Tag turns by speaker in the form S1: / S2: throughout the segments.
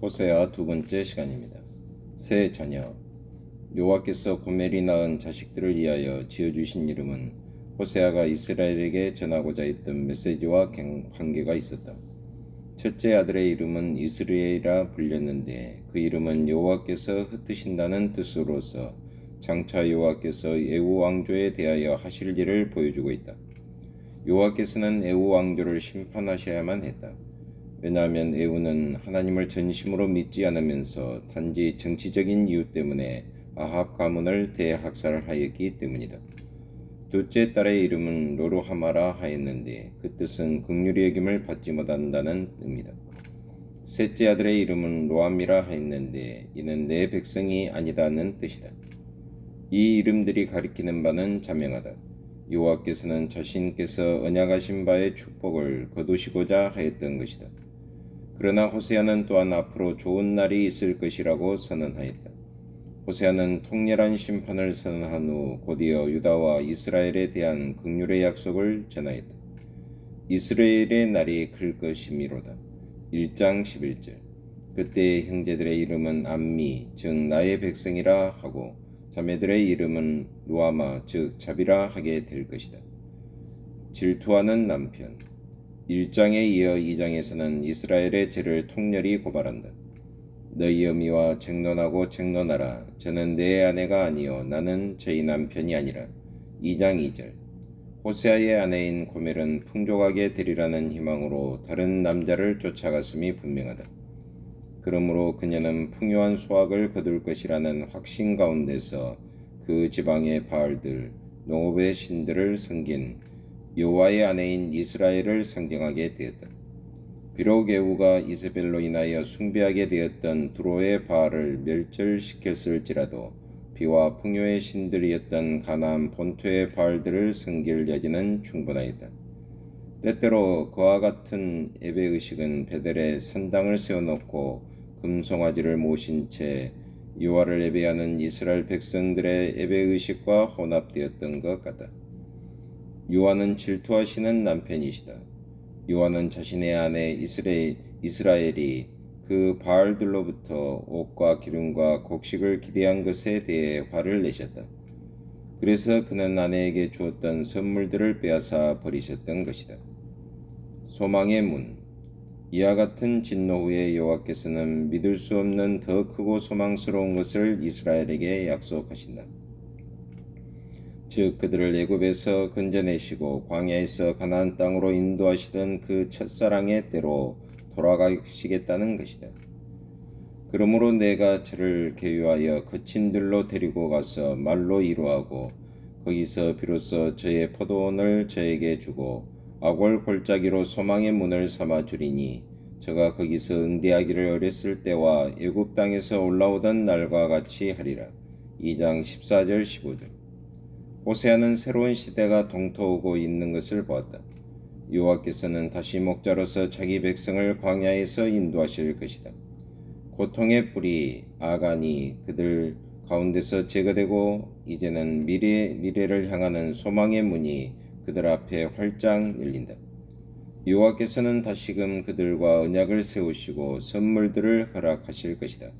S1: 호세아 두 번째 시간입니다. 새 자녀 여호와께서 고멜이 낳은 자식들을 위하여 지어주신 이름은 호세아가 이스라엘에게 전하고자 했던 메시지와 경- 관계가 있었다. 첫째 아들의 이름은 이스라엘이라 불렸는데 그 이름은 여호와께서 흩으신다는 뜻으로서 장차 여호와께서 예후 왕조에 대하여 하실 일을 보여주고 있다. 여호와께서는 에우 왕조를 심판하셔야만 했다. 왜냐하면 에우는 하나님을 전심으로 믿지 않으면서 단지 정치적인 이유 때문에 아합 가문을 대학살하였기 때문이다. 둘째 딸의 이름은 로로하마라 하였는데 그 뜻은 극률의 여김을 받지 못한다는 뜻입니다. 셋째 아들의 이름은 로암이라 하였는데 이는 내 백성이 아니다는 뜻이다. 이 이름들이 가리키는 바는 자명하다. 여호와께서는 자신께서 언약하신 바의 축복을 거두시고자 하였던 것이다. 그러나 호세아는 또한 앞으로 좋은 날이 있을 것이라고 선언하였다. 호세아는 통렬한 심판을 선언한 후 곧이어 유다와 이스라엘에 대한 극률의 약속을 전하였다. 이스라엘의 날이 클 것이미로다. 1장 11절 그때의 형제들의 이름은 암미 즉 나의 백성이라 하고 자매들의 이름은 루아마 즉 자비라 하게 될 것이다. 질투하는 남편 1장에 이어 2장에서는 이스라엘의 죄를 통렬히 고발한다. 너희 어미와 쟁론하고 쟁론하라. 저는 내 아내가 아니요 나는 저희 남편이 아니라. 2장 2절 호세아의 아내인 고멜은 풍족하게 되리라는 희망으로 다른 남자를 쫓아갔음이 분명하다. 그러므로 그녀는 풍요한 수확을 거둘 것이라는 확신 가운데서 그 지방의 바알들, 농업의 신들을 섬긴 여호와의 아내인 이스라엘을 상징하게 되었다. 비록 에우가 이세벨로 인하여 숭배하게 되었던 두로의 바알을 멸절시켰을지라도 비와 풍요의 신들이었던 가나안 본토의 바알들을 섬길 여지는 충분하였다. 때때로 그와 같은 예배 의식은 베델에 산당을 세워놓고 금송아지를 모신 채 여호와를 예배하는 이스라엘 백성들의 예배 의식과 혼합되었던 것 같다. 요한은 질투하시는 남편이시다. 요한은 자신의 아내 이스라엘, 이스라엘이 그 바알들로부터 옷과 기름과 곡식을 기대한 것에 대해 화를 내셨다. 그래서 그는 아내에게 주었던 선물들을 빼앗아 버리셨던 것이다. 소망의 문 이와 같은 진노 후에 여호와께서는 믿을 수 없는 더 크고 소망스러운 것을 이스라엘에게 약속하신다. 즉 그들을 애굽에서 건져내시고 광야에서 가나안 땅으로 인도하시던 그 첫사랑의 때로 돌아가시겠다는 것이다. 그러므로 내가 저를 계유하여 거친 들로 데리고 가서 말로 이루하고 거기서 비로소 저의 포도원을 저에게 주고 악월 골짜기로 소망의 문을 삼아 주리니 저가 거기서 응대하기를 어렸을 때와 애굽 땅에서 올라오던 날과 같이 하리라. 2장 14절 15절 호세아는 새로운 시대가 동토오고 있는 것을 보았다. 여호와께서는 다시 목자로서 자기 백성을 광야에서 인도하실 것이다. 고통의 뿌리 아간이 그들 가운데서 제거되고 이제는 미래 미래를 향하는 소망의 문이 그들 앞에 활짝 열린다. 여호와께서는 다시금 그들과 언약을 세우시고 선물들을 허락하실 것이다.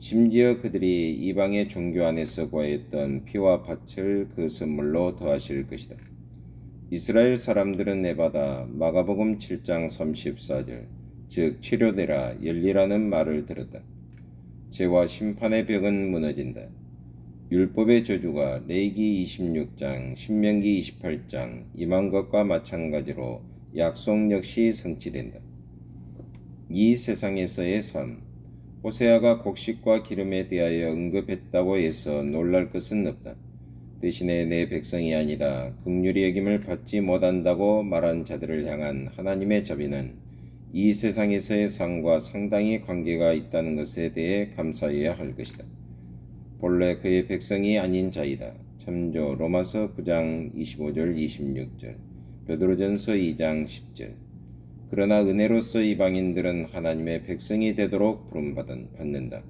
S1: 심지어 그들이 이방의 종교 안에서 구하였던 피와 밭을 그 선물로 더하실 것이다. 이스라엘 사람들은 내받아 마가복음 7장 34절 즉 치료되라 열리라는 말을 들었다. 죄와 심판의 벽은 무너진다. 율법의 저주가 레이기 26장, 신명기 28장 임한 것과 마찬가지로 약속 역시 성취된다. 이 세상에서의 삶 호세아가 곡식과 기름에 대하여 언급했다고 해서 놀랄 것은 없다. 대신에 내 백성이 아니라 극률이 여김을 받지 못한다고 말한 자들을 향한 하나님의 자비는 이 세상에서의 상과 상당히 관계가 있다는 것에 대해 감사해야 할 것이다. 본래 그의 백성이 아닌 자이다. 참조 로마서 9장 25절 26절 베드로전서 2장 10절 그러나 은혜로서 이방인들은 하나님의 백성이 되도록 부름받은 받는다.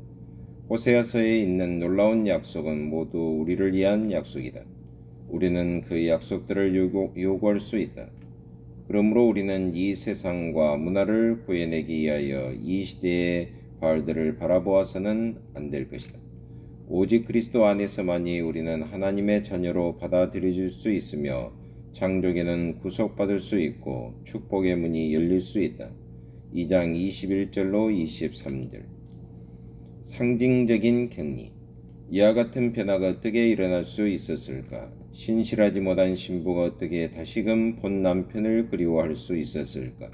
S1: 호세아서에 있는 놀라운 약속은 모두 우리를 위한 약속이다. 우리는 그 약속들을 요구, 요구할 수 있다. 그러므로 우리는 이 세상과 문화를 구해내기 위하여 이 시대에 바알들을 바라보아서는 안 될 것이다. 오직 그리스도 안에서만이 우리는 하나님의 자녀로 받아들여질 수 있으며 창조계는 구속받을 수 있고 축복의 문이 열릴 수 있다. 2장 21절로 23절 상징적인 격리 이와 같은 변화가 어떻게 일어날 수 있었을까? 신실하지 못한 신부가 어떻게 다시금 본 남편을 그리워할 수 있었을까?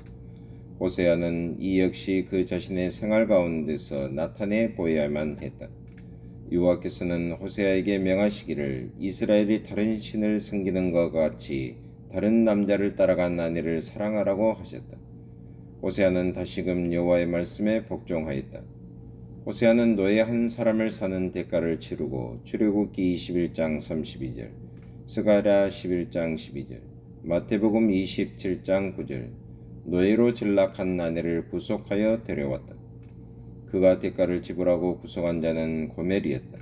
S1: 호세아는 이 역시 그 자신의 생활 가운데서 나타내 보여야만 했다. 여호와께서는 호세아에게 명하시기를 이스라엘이 다른 신을 섬기는 것 같이 다른 남자를 따라간 아내를 사랑하라고 하셨다. 호세아는 다시금 여호와의 말씀에 복종하였다. 호세아는 노예 한 사람을 사는 대가를 치르고 출애굽기 21장 32절, 스가랴 11장 12절, 마태복음 27장 9절, 노예로 전락한 아내를 구속하여 데려왔다. 그가 대가를 지불하고 구속한 자는 고멜이었다.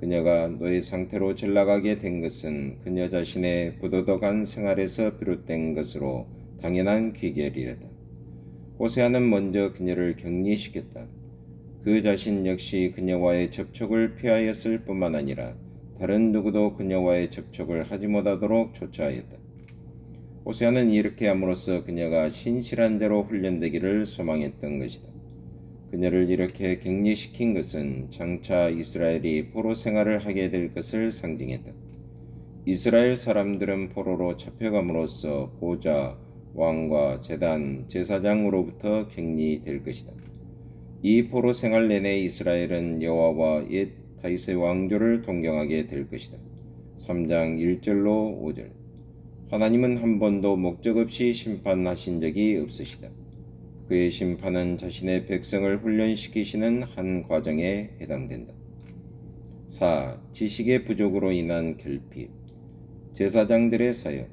S1: 그녀가 노예 상태로 전락하게 된 것은 그녀 자신의 부도덕한 생활에서 비롯된 것으로 당연한 귀결이었다. 호세아는 먼저 그녀를 격리시켰다. 그 자신 역시 그녀와의 접촉을 피하였을 뿐만 아니라 다른 누구도 그녀와의 접촉을 하지 못하도록 조처하였다. 호세아는 이렇게 함으로써 그녀가 신실한 자로 훈련되기를 소망했던 것이다. 그녀를 이렇게 격리시킨 것은 장차 이스라엘이 포로 생활을 하게 될 것을 상징했다. 이스라엘 사람들은 포로로 잡혀감으로써 보좌, 왕과 제단, 제사장으로부터 격리될 것이다. 이 포로 생활 내내 이스라엘은 여호와와 옛 다윗의 왕조를 동경하게 될 것이다. 3장 1절로 5절 하나님은 한 번도 목적 없이 심판하신 적이 없으시다. 그의 심판은 자신의 백성을 훈련시키시는 한 과정에 해당된다. 4. 지식의 부족으로 인한 결핍 제사장들의 사역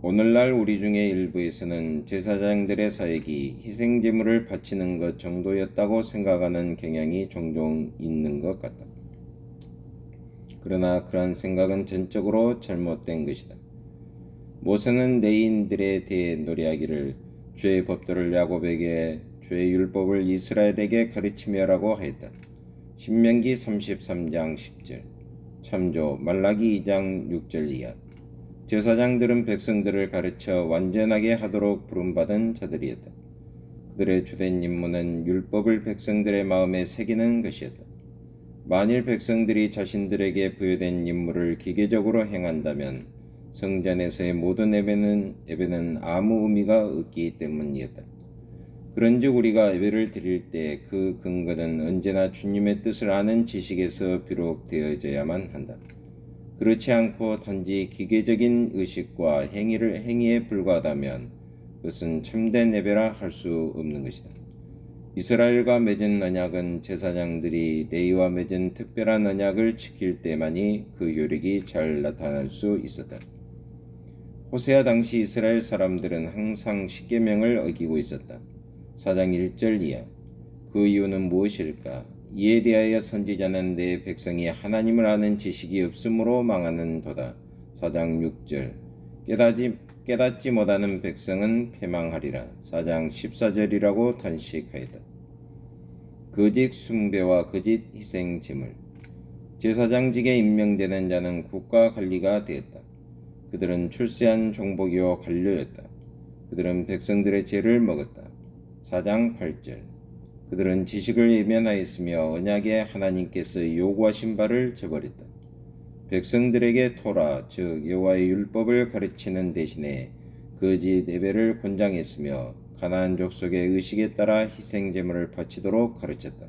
S1: 오늘날 우리 중에 일부에서는 제사장들의 사역이 희생 제물을 바치는 것 정도였다고 생각하는 경향이 종종 있는 것 같다. 그러나 그러한 생각은 전적으로 잘못된 것이다. 모세는 내인들에 대해 노래하기를 죄의 법도를 야곱에게 죄의 율법을 이스라엘에게 가르치며라고 하였다. 신명기 33장 10절 참조 말라기 2장 6절 이하 제사장들은 백성들을 가르쳐 완전하게 하도록 부름받은 자들이었다. 그들의 주된 임무는 율법을 백성들의 마음에 새기는 것이었다. 만일 백성들이 자신들에게 부여된 임무를 기계적으로 행한다면 성전에서의 모든 예배는, 예배는 아무 의미가 없기 때문이었다. 그런즉 우리가 예배를 드릴 때 그 근거는 언제나 주님의 뜻을 아는 지식에서 비롯되어져야만 한다. 그렇지 않고 단지 기계적인 의식과 행위를 행위에 불과하다면 그것은 참된 예배라 할 수 없는 것이다. 이스라엘과 맺은 언약은 제사장들이 레이와 맺은 특별한 언약을 지킬 때만이 그 요력이 잘 나타날 수 있었다. 호세아 당시 이스라엘 사람들은 항상 십계명을 어기고 있었다. 4장 1절 이하 그 이유는 무엇일까? 이에 대하여 선지자는 내 백성이 하나님을 아는 지식이 없으므로 망하는 도다. 4장 6절 깨닫지, 깨닫지 못하는 백성은 패망하리라. 4장 14절이라고 탄식하였다. 거짓 숭배와 거짓 희생 제물 제사장직에 임명되는 자는 국가 관리가 되었다. 그들은 출세한 종복이요 관료였다. 그들은 백성들의 죄를 먹었다. 4장 8절 그들은 지식을 예면하였으며 언약의 하나님께서 요구하신 바를 저버렸다. 백성들에게 토라 즉 여호와의 율법을 가르치는 대신에 거짓 예배를 권장했으며 가나안 족속의 의식에 따라 희생 제물을 바치도록 가르쳤다.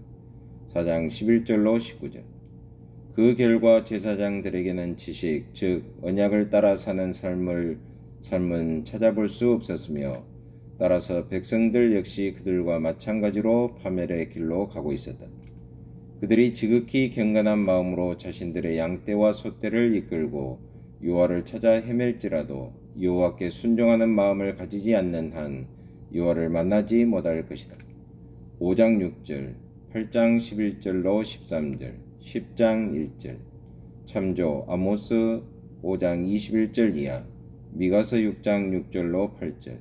S1: 4장 11절로 19절. 그 결과 제사장들에게는 지식, 즉 언약을 따라 사는 삶을 삶은 찾아볼 수 없었으며 따라서 백성들 역시 그들과 마찬가지로 파멸의 길로 가고 있었다. 그들이 지극히 경건한 마음으로 자신들의 양떼와 소떼를 이끌고 여호와를 찾아 헤맬지라도 여호와께 순종하는 마음을 가지지 않는 한 여호와를 만나지 못할 것이다. 5장 6절, 8장 11절로 13절, 10장 1절. 참조 아모스 5장 21절 이하, 미가서 6장 6절로 8절.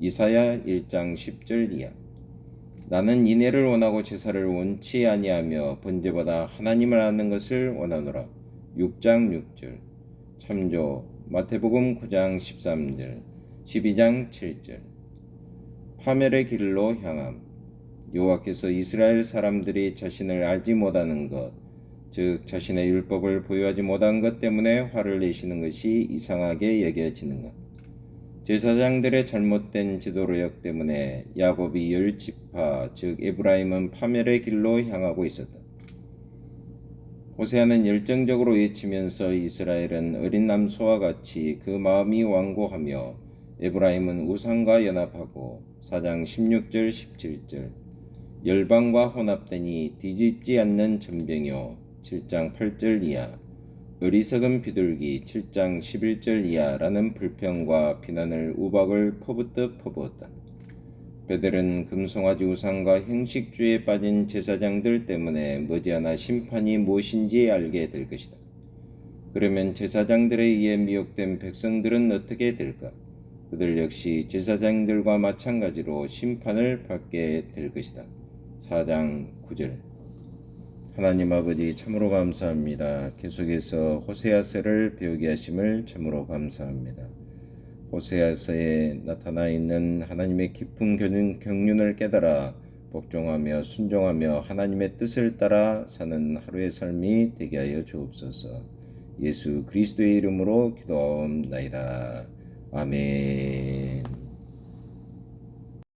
S1: 이사야 1장 10절 이하. 나는 인애를 원하고 제사를 원치 아니하며 번제보다 하나님을 아는 것을 원하노라. 6장 6절 참조 마태복음 9장 13절 12장 7절 파멸의 길로 향함 여호와께서 이스라엘 사람들이 자신을 알지 못하는 것, 즉 자신의 율법을 보유하지 못한 것 때문에 화를 내시는 것이 이상하게 여겨지는 것. 제사장들의 잘못된 지도로역 때문에 야곱이 열 지파, 즉 에브라임은 파멸의 길로 향하고 있었다. 호세아는 열정적으로 외치면서 이스라엘은 어린 남소와 같이 그 마음이 완고하며 에브라임은 우상과 연합하고 4장 16절 17절 열방과 혼합되니 뒤집지 않는 전병요 7장 8절 이하 어리석은 비둘기 7장 11절 이하라는 불평과 비난을 우박을 퍼붓듯 퍼부었다. 베델은 금송아지 우상과 형식주의에 빠진 제사장들 때문에 머지않아 심판이 무엇인지 알게 될 것이다. 그러면 제사장들에 의해 미혹된 백성들은 어떻게 될까? 그들 역시 제사장들과 마찬가지로 심판을 받게 될 것이다. 4장 9절 하나님 아버지 참으로 감사합니다. 계속해서 호세아서를 배우게 하심을 참으로 감사합니다. 호세아서에 나타나 있는 하나님의 깊은 경륜, 경륜을 깨달아 복종하며 순종하며 하나님의 뜻을 따라 사는 하루의 삶이 되게 하여 주옵소서. 예수 그리스도의 이름으로 기도하옵나이다. 아멘.